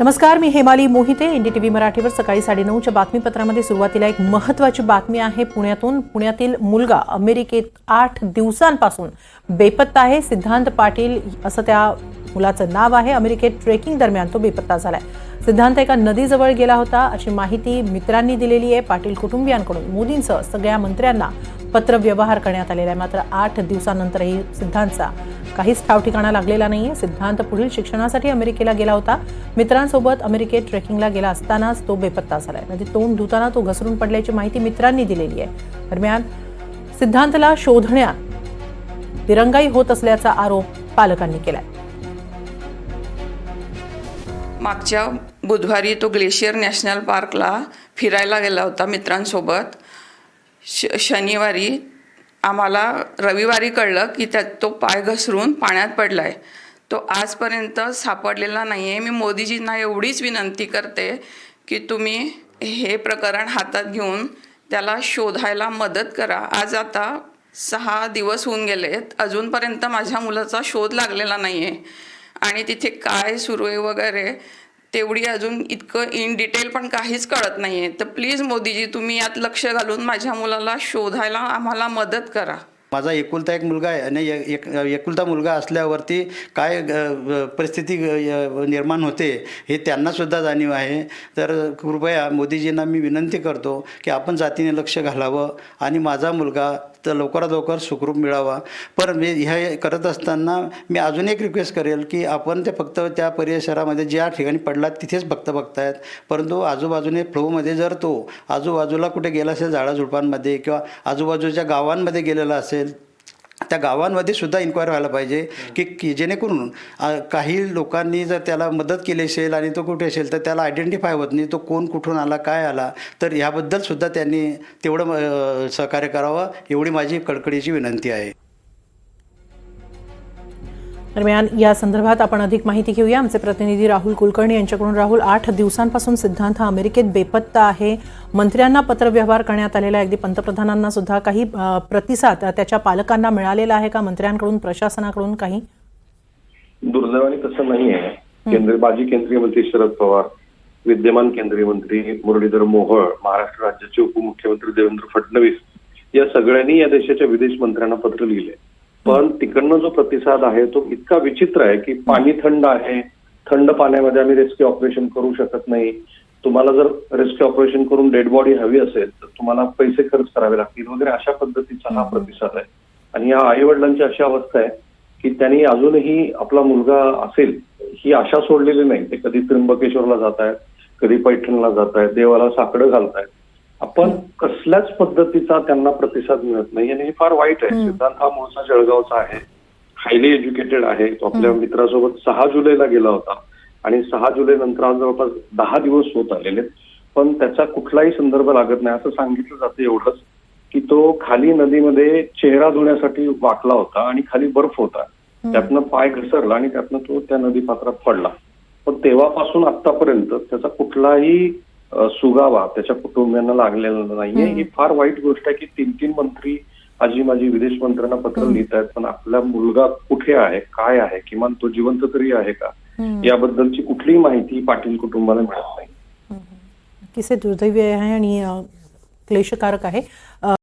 नमस्कार मी हेमाली मोहिते व्ही मराठीवर सकाळी साडेनऊच्या बातमीपत्रामध्ये सुरुवातीला एक महत्त्वाची बातमी आहे. पुण्यातून पुण्यातील मुलगा अमेरिकेत आठ दिवसांपासून बेपत्ता आहे. सिद्धांत पाटील असं त्या मुलाचं नाव आहे. अमेरिकेत ट्रेकिंग दरम्यान तो बेपत्ता झालाय. सिद्धांत एका नदीजवळ गेला होता. अशी माहिती मित्रांनी दिलेली आहे. पाटील कुटुंबियांकडून मोदींसह सगळ्या मंत्र्यांना पत्र व्यवहार करण्यात आलेला आहे. मात्र आठ दिवसानंतरही सिद्धांतचा काहीच ठाव ठिकाणा लागलेला नाहीये. सिद्धांत पुढील शिक्षणासाठी अमेरिकेला गेला होता. मित्रांसोबत अमेरिकेत ट्रेकिंगला गेला असतानाच तो बेपत्ता झालाय. म्हणजे तोंड धुताना तो घसरून पडल्याची माहिती मित्रांनी दिलेली आहे. दरम्यान सिद्धांतला शोधण्यात दिरंगाई होत असल्याचा आरोप पालकांनी केलाय. मागच्या बुधवारी तो ग्लेशियर नॅशनल पार्कला फिरायला गेला होता मित्रांसोबत. श शनिवारी आम्हाला रविवारी कळलं की त्यात तो पाय घसरून पाण्यात पडला आहे तो आजपर्यंत सापडलेला नाही आहे मी मोदीजींना एवढीच विनंती करते की तुम्ही हे प्रकरण हातात घेऊन त्याला शोधायला मदत करा. आज आता सहा दिवस होऊन गेलेत. अजूनपर्यंत माझ्या मुलाचा शोध लागलेला नाही आहे आणि तिथे काय सुरू आहे वगैरे तेवढी अजून इतकं इन डिटेल पण काहीच कळत नाही आहे तर प्लीज मोदीजी तुम्ही यात लक्ष घालून माझ्या मुलाला शोधायला आम्हाला मदत करा. माझा एकुलता एक मुलगा आहे आणि एक एक- एकुलता मुलगा असल्यावरती काय परिस्थिती निर्माण होते हे त्यांनासुद्धा जाणीव आहे. तर कृपया मोदीजींना मी विनंती करतो की आपण जातीने लक्ष घालावं आणि माझा मुलगा तर लवकरात लवकर सुखरूप मिळावा. पण मी ह्या करत असताना मी अजून एक रिक्वेस्ट करेल की आपण ते फक्त त्या परिसरामध्ये ज्या ठिकाणी पडला तिथेच फक्त बघतायत. परंतु आजूबाजूने फ्लोमध्ये जर तो आजूबाजूला कुठे गेला असेल झाडाझुडपांमध्ये किंवा आजूबाजूच्या गावांमध्ये गेलेला असेल त्या गावांमध्ये सुद्धा इन्क्वायरी व्हायला पाहिजे की की जेणेकरून काही लोकांनी जर त्याला मदत केली असेल आणि तो कुठे असेल तर त्याला आयडेंटिफाय होत नाही तो कोण कुठून आला काय आला तर ह्याबद्दल सुद्धा त्यांनी तेवढं सहकार्य करावं एवढी माझी कडकडीची विनंती आहे. दरम्यान या संदर्भात आपण अधिक माहिती घेऊया. आमचे प्रतिनिधी राहुल कुलकर्णी यांच्याकडून. राहुल आठ दिवसांपासून सिद्धांत हा अमेरिकेत बेपत्ता आहे. मंत्र्यांना पत्रव्यवहार करण्यात आलेला आहे. अगदी पंतप्रधानांना सुद्धा काही प्रतिसाद त्याच्या पालकांना मिळालेला आहे का? मंत्र्यांकडून प्रशासनाकडून काही? दुर्दैवाने तसं नाही आहे केंद्रीय माजी केंद्रीय मंत्री शरद पवार विद्यमान केंद्रीय मंत्री मुरलीधर मोहोळ महाराष्ट्र राज्याचे उपमुख्यमंत्री देवेंद्र फडणवीस या सगळ्यांनी या देशाच्या विदेश मंत्र्यांना पत्र लिहिले पण तिकडनं जो प्रतिसाद आहे तो इतका विचित्र आहे की पाणी थंड आहे. थंड पाण्यामध्ये आम्ही रेस्क्यू ऑपरेशन करू शकत नाही. तुम्हाला जर रेस्क्यू ऑपरेशन करून डेड बॉडी हवी असेल तर तुम्हाला पैसे खर्च करावे लागतील वगैरे अशा पद्धतीचा हा प्रतिसाद आहे. आणि या आई वडिलांची अशी अवस्था आहे की त्यांनी अजूनही आपला मुलगा असेल ही आशा सोडलेली नाही. ते कधी त्र्यंबकेश्वरला जात आहेत कधी पैठणला जात आहेत देवाला साकडं घालतायत. आपण कसल्याच पद्धतीचा त्यांना प्रतिसाद मिळत नाही. आणि हे फार वाईट आहे. सिद्धांत हा मूळचा जळगावचा आहे. हायली एज्युकेटेड आहे. तो आपल्या मित्रासोबत सहा जुलैला गेला होता. आणि सहा जुलै नंतर आज जवळपास दहा दिवस होत आलेले. पण त्याचा कुठलाही संदर्भ लागत नाही. असं सांगितलं जातं एवढंच की तो खाली नदीमध्ये चेहरा धुण्यासाठी वाकला होता आणि खाली बर्फ होता. त्यातनं पाय घसरला आणि त्यातनं तो त्या नदी पात्रात पडला. पण तेव्हापासून आतापर्यंत त्याचा कुठलाही सुगावा. त्याच्या कुटुंबियांना लागलेला नाहीये. ही फार वाईट गोष्ट आहे की तीन तीन मंत्री आजी माझी विदेश मंत्र्यांना पत्र लिहित आहेत पण आपला मुलगा कुठे आहे काय आहे किमान तो जिवंत तरी आहे का? याबद्दलची कुठलीही माहिती पाटील कुटुंबाला मिळत नाही. किसे दुर्दैवी आहे आणि क्लेशकारक आहे.